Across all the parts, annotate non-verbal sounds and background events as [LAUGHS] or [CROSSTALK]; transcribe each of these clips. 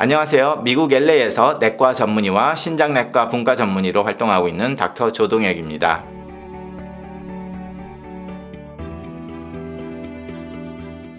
안녕하세요. 미국 LA에서 내과 전문의와 신장내과 분과 전문의로 활동하고 있는 닥터 조동혁입니다.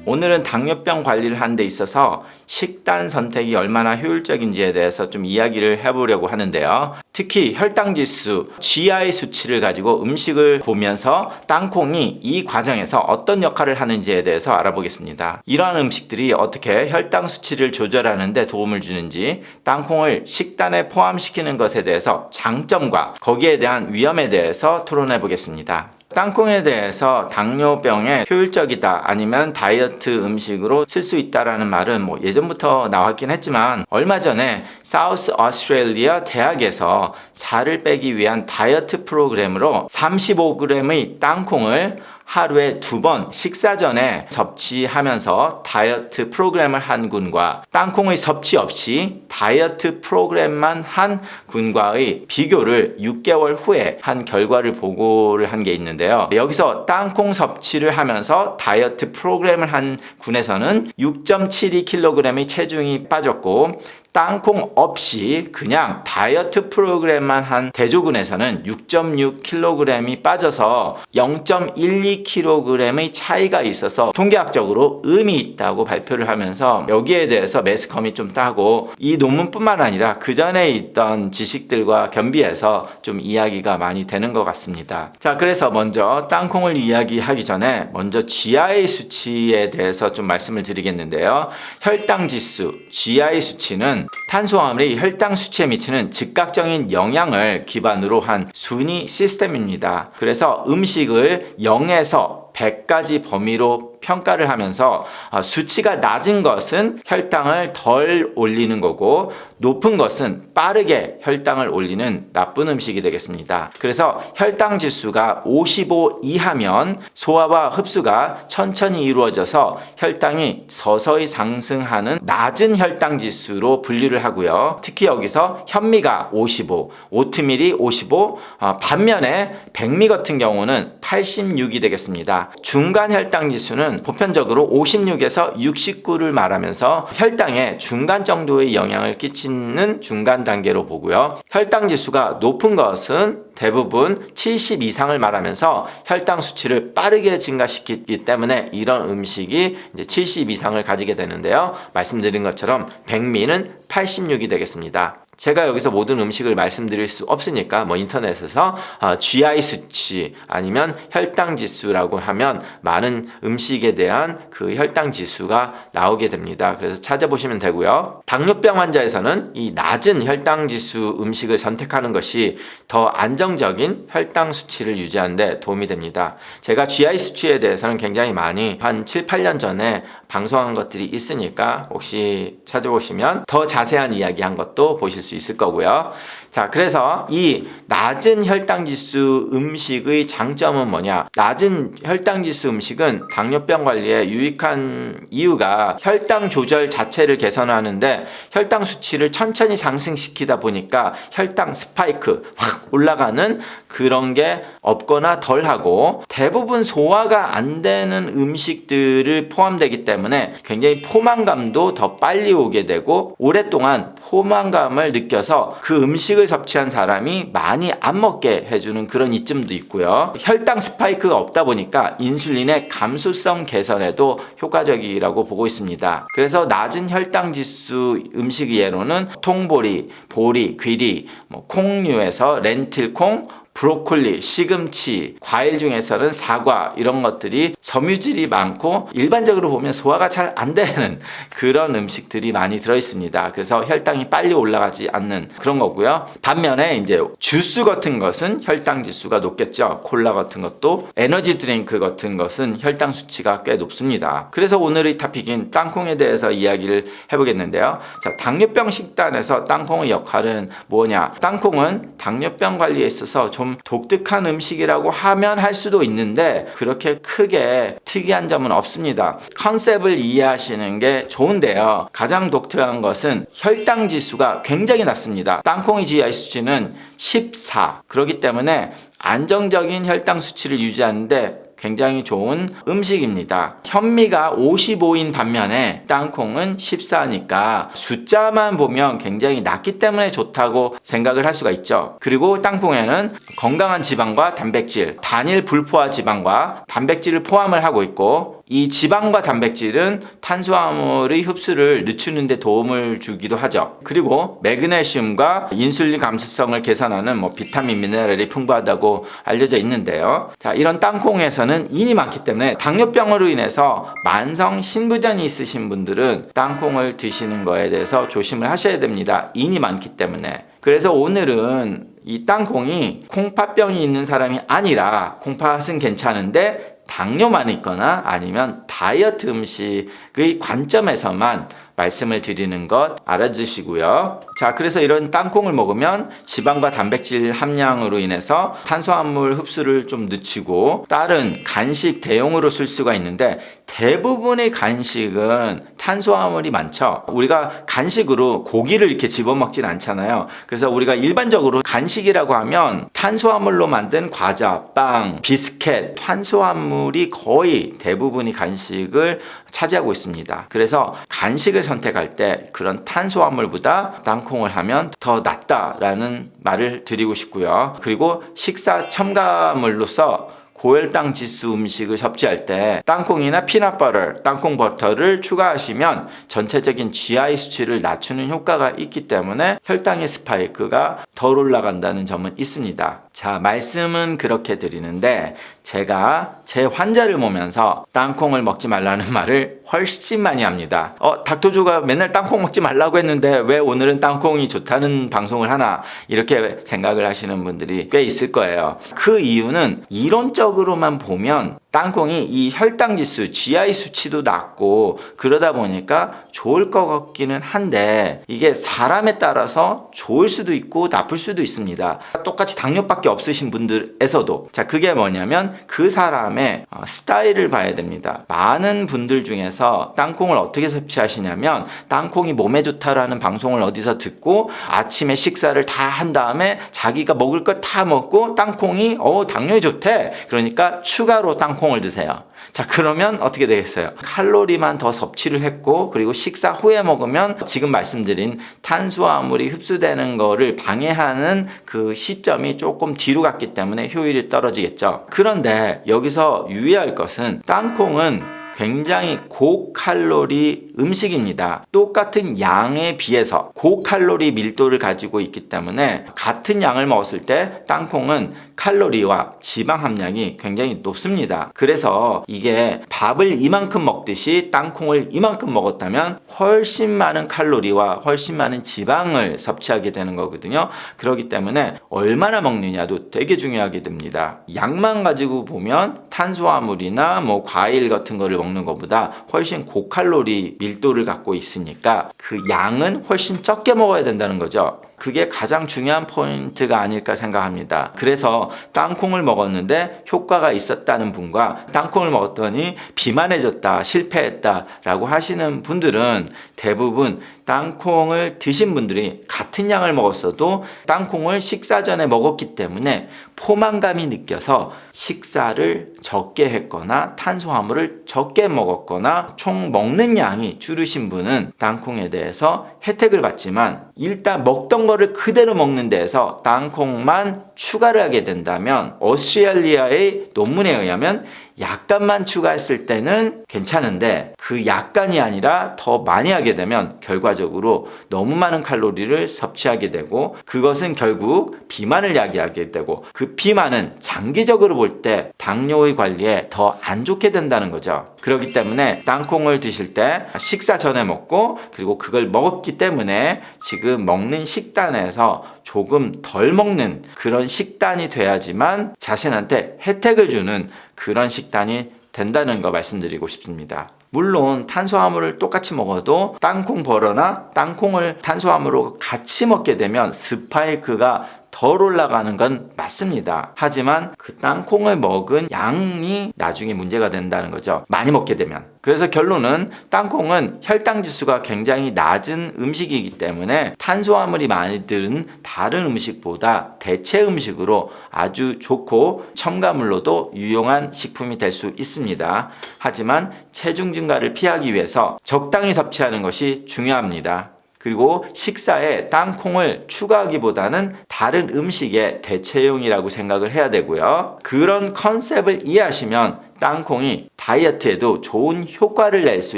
오늘은 당뇨병 관리를 하는 데 있어서 식단 선택이 얼마나 효율적인지에 대해서 좀 이야기를 해보려고 하는데요. 특히 혈당 지수, GI 수치를 가지고 음식을 보면서 땅콩이 이 과정에서 어떤 역할을 하는지에 대해서 알아보겠습니다. 이러한 음식들이 어떻게 혈당 수치를 조절하는 데 도움을 주는지, 땅콩을 식단에 포함시키는 것에 대해서 장점과 거기에 대한 위험에 대해서 토론해 보겠습니다. 땅콩에 대해서 당뇨병에 효율적이다 아니면 다이어트 음식으로 쓸 수 있다라는 말은 뭐 예전부터 나왔긴 했지만 얼마 전에 사우스 오스트레일리아 대학에서 살을 빼기 위한 다이어트 프로그램으로 35g의 땅콩을 하루에 두 번 식사 전에 섭취하면서 다이어트 프로그램을 한 군과 땅콩의 섭취 없이 다이어트 프로그램만 한 군과의 비교를 6개월 후에 한 결과를 보고를 한 게 있는데요. 여기서 땅콩 섭취를 하면서 다이어트 프로그램을 한 군에서는 6.72kg의 체중이 빠졌고 땅콩 없이 그냥 다이어트 프로그램만 한 대조군에서는 6.6kg이 빠져서 0.12kg의 차이가 있어서 통계학적으로 의미 있다고 발표를 하면서 여기에 대해서 매스컴이 좀 따고 이 논문뿐만 아니라 그 전에 있던 지식들과 겸비해서 좀 이야기가 많이 되는 것 같습니다. 자, 그래서 먼저 땅콩을 이야기하기 전에 먼저 GI 수치에 대해서 좀 말씀을 드리겠는데요. 혈당 지수, GI 수치는 탄수화물이 혈당 수치에 미치는 즉각적인 영향을 기반으로 한 순위 시스템입니다. 그래서 음식을 0에서 100까지 범위로 평가를 하면서 아, 수치가 낮은 것은 혈당을 덜 올리는 거고 높은 것은 빠르게 혈당을 올리는 나쁜 음식이 되겠습니다. 그래서 혈당 지수가 55 이하면 소화와 흡수가 천천히 이루어져서 혈당이 서서히 상승하는 낮은 혈당 지수로 분류를 하고요. 특히 여기서 현미가 55, 오트밀이 55, 아, 반면에 백미 같은 경우는 86이 되겠습니다. 중간 혈당 지수는 보편적으로 56에서 69를 말하면서 혈당에 중간 정도의 영향을 끼치는 중간 단계로 보고요. 혈당 지수가 높은 것은 대부분 70 이상을 말하면서 혈당 수치를 빠르게 증가시키기 때문에 이런 음식이 이제 70 이상을 가지게 되는데요. 말씀드린 것처럼 백미는 86이 되겠습니다. 제가 여기서 모든 음식을 말씀드릴 수 없으니까 뭐 인터넷에서 어, GI 수치 아니면 혈당 지수라고 하면 많은 음식에 대한 그 혈당 지수가 나오게 됩니다. 그래서 찾아보시면 되고요. 당뇨병 환자에서는 이 낮은 혈당 지수 음식을 선택하는 것이 더 안정적인 혈당 수치를 유지하는 데 도움이 됩니다. 제가 GI 수치에 대해서는 굉장히 많이 한 7, 8년 전에 방송한 것들이 있으니까 혹시 찾아보시면 더 자세한 이야기 한 것도 보실 수 있을 거고요. 자, 그래서 이 낮은 혈당 지수 음식의 장점은 뭐냐? 낮은 혈당 지수 음식은 당뇨병 관리에 유익한 이유가 혈당 조절 자체를 개선하는데 혈당 수치를 천천히 상승시키다 보니까 혈당 스파이크 확 올라가는 그런 게 없거나 덜하고 대부분 소화가 안 되는 음식들을 포함되기 때문에 굉장히 포만감도 더 빨리 오게 되고 오랫동안 포만감을 느껴서 그 음식을 섭취한 사람이 많이 안 먹게 해주는 그런 이점도 있고요. 혈당 스파이크가 없다 보니까 인슐린의 감수성 개선에도 효과적이라고 보고 있습니다. 그래서 낮은 혈당 지수 음식 예로는 통보리, 보리, 귀리, 뭐 콩류에서 렌틸콩, 브로콜리, 시금치, 과일 중에서는 사과 이런 것들이 섬유질이 많고 일반적으로 보면 소화가 잘 안 되는 그런 음식들이 많이 들어 있습니다. 그래서 혈당이 빨리 올라가지 않는 그런 거고요. 반면에 이제 주스 같은 것은 혈당 지수가 높겠죠. 콜라 같은 것도 에너지 드링크 같은 것은 혈당 수치가 꽤 높습니다. 그래서 오늘의 타픽인 땅콩에 대해서 이야기를 해보겠는데요. 자, 당뇨병 식단에서 땅콩의 역할은 뭐냐? 땅콩은 당뇨병 관리에 있어서 좀 독특한 음식이라고 하면 할 수도 있는데 그렇게 크게 특이한 점은 없습니다. 컨셉을 이해하시는 게 좋은데요. 가장 독특한 것은 혈당 지수가 굉장히 낮습니다. 땅콩의 GI 수치는 14. 그렇기 때문에 안정적인 혈당 수치를 유지하는데 굉장히 좋은 음식입니다. 현미가 55인 반면에 땅콩은 14니까 숫자만 보면 굉장히 낮기 때문에 좋다고 생각을 할 수가 있죠. 그리고 땅콩에는 건강한 지방과 단백질, 단일 불포화 지방과 단백질을 포함을 하고 있고 이 지방과 단백질은 탄수화물의 흡수를 늦추는 데 도움을 주기도 하죠. 그리고 매그네슘과 인슐린 감수성을 개선하는 뭐 비타민 미네랄이 풍부하다고 알려져 있는데요. 자, 이런 땅콩에서는 인이 많기 때문에 당뇨병으로 인해서 만성 신부전이 있으신 분들은 땅콩을 드시는 거에 대해서 조심을 하셔야 됩니다. 인이 많기 때문에. 그래서 오늘은 이 땅콩이 콩팥병이 있는 사람이 아니라 콩팥은 괜찮은데 당뇨만 있거나 아니면 다이어트 음식의 관점에서만 말씀을 드리는 것 알아주시고요. 자, 그래서 이런 땅콩을 먹으면 지방과 단백질 함량으로 인해서 탄수화물 흡수를 좀 늦추고 다른 간식 대용으로 쓸 수가 있는데 대부분의 간식은 탄수화물이 많죠. 우리가 간식으로 고기를 이렇게 집어먹진 않잖아요. 그래서 우리가 일반적으로 간식이라고 하면 탄수화물로 만든 과자, 빵, 비스켓, 탄수화물이 거의 대부분이 간식을 차지하고 있습니다. 그래서 간식을 선택할 때 그런 탄수화물보다 땅콩을 하면 더 낫다라는 말을 드리고 싶고요. 그리고 식사 첨가물로서 고혈당 지수 음식을 섭취할 때 땅콩이나 피넛버터, 땅콩 버터를 추가하시면 전체적인 GI 수치를 낮추는 효과가 있기 때문에 혈당의 스파이크가 덜 올라간다는 점은 있습니다. 자, 말씀은 그렇게 드리는데 제가 제 환자를 보면서 땅콩을 먹지 말라는 [LAUGHS] 말을 훨씬 많이 합니다. 어, 닥터조가 맨날 땅콩 먹지 말라고 했는데 왜 오늘은 땅콩이 좋다는 방송을 하나 이렇게 생각을 하시는 분들이 꽤 있을 거예요. 그 이유는 이론적으로만 보면 땅콩이 이 혈당 지수, GI 수치도 낮고 그러다 보니까 좋을 것 같기는 한데 이게 사람에 따라서 좋을 수도 있고 나쁠 수도 있습니다. 똑같이 당뇨밖에 없으신 분들에서도 자 그게 뭐냐면 그 사람의 어, 스타일을 봐야 됩니다. 많은 분들 중에서 땅콩을 어떻게 섭취하시냐면 땅콩이 몸에 좋다라는 방송을 어디서 듣고 아침에 식사를 다 한 다음에 자기가 먹을 것 다 먹고 땅콩이 어 당뇨에 좋대. 그러니까 추가로 땅콩 을 드세요. 자, 그러면 어떻게 되겠어요? 칼로리만 더 섭취를 했고, 그리고 식사 후에 먹으면 지금 말씀드린 탄수화물이 흡수되는 거를 방해하는 그 시점이 조금 뒤로 갔기 때문에 효율이 떨어지겠죠. 그런데 여기서 유의할 것은 땅콩은 굉장히 고칼로리 음식입니다. 똑같은 양에 비해서 고칼로리 밀도를 가지고 있기 때문에 같은 양을 먹었을 때 땅콩은 칼로리와 지방 함량이 굉장히 높습니다. 그래서 이게 밥을 이만큼 먹듯이 땅콩을 이만큼 먹었다면 훨씬 많은 칼로리와 훨씬 많은 지방을 섭취하게 되는 거거든요. 그렇기 때문에 얼마나 먹느냐도 되게 중요하게 됩니다. 양만 가지고 보면 탄수화물이나 뭐 과일 같은 거를 먹는 것보다 훨씬 고칼로리 밀 도를 갖고 있으니까 그 양은 훨씬 적게 먹어야 된다는 거죠. 그게 가장 중요한 포인트가 아닐까 생각합니다. 그래서 땅콩을 먹었는데 효과가 있었다는 분과 땅콩을 먹었더니 비만해졌다, 실패했다 라고 하시는 분들은 대부분 땅콩을 드신 분들이 같은 양을 먹었어도 땅콩을 식사 전에 먹었기 때문에 포만감이 느껴서 식사를 적게 했거나 탄수화물을 적게 먹었거나 총 먹는 양이 줄으신 분은 땅콩에 대해서 혜택을 받지만 일단 먹던 거를 그대로 먹는 데에서 땅콩만 추가를 하게 된다면 오스트레일리아의 논문에 의하면 약간만 추가했을 때는 괜찮은데 그 약간이 아니라 더 많이 하게 되면 결과적으로 너무 많은 칼로리를 섭취하게 되고 그것은 결국 비만을 야기하게 되고 그 비만은 장기적으로 볼 때 당뇨의 관리에 더 안 좋게 된다는 거죠. 그렇기 때문에 땅콩을 드실 때 식사 전에 먹고 그리고 그걸 먹었기 때문에 지금 먹는 식단에서 조금 덜 먹는 그런 식단이 돼야지만 자신한테 혜택을 주는 그런 식단이 된다는 거 말씀드리고 싶습니다. 물론 탄수화물을 똑같이 먹어도 땅콩 버러나 땅콩을 탄수화물로 같이 먹게 되면 스파이크가 덜 올라가는 건 맞습니다. 하지만 그 땅콩을 먹은 양이 나중에 문제가 된다는 거죠. 많이 먹게 되면. 그래서 결론은 땅콩은 혈당 지수가 굉장히 낮은 음식이기 때문에 탄수화물이 많이 들은 다른 음식보다 대체 음식으로 아주 좋고 첨가물로도 유용한 식품이 될 수 있습니다. 하지만 체중 증가를 피하기 위해서 적당히 섭취하는 것이 중요합니다. 그리고 식사에 땅콩을 추가하기보다는 다른 음식의 대체용이라고 생각을 해야 되고요. 그런 컨셉을 이해하시면 땅콩이 다이어트에도 좋은 효과를 낼 수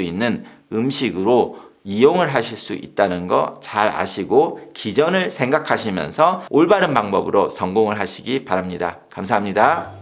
있는 음식으로 이용을 하실 수 있다는 거 잘 아시고 기전을 생각하시면서 올바른 방법으로 성공을 하시기 바랍니다. 감사합니다.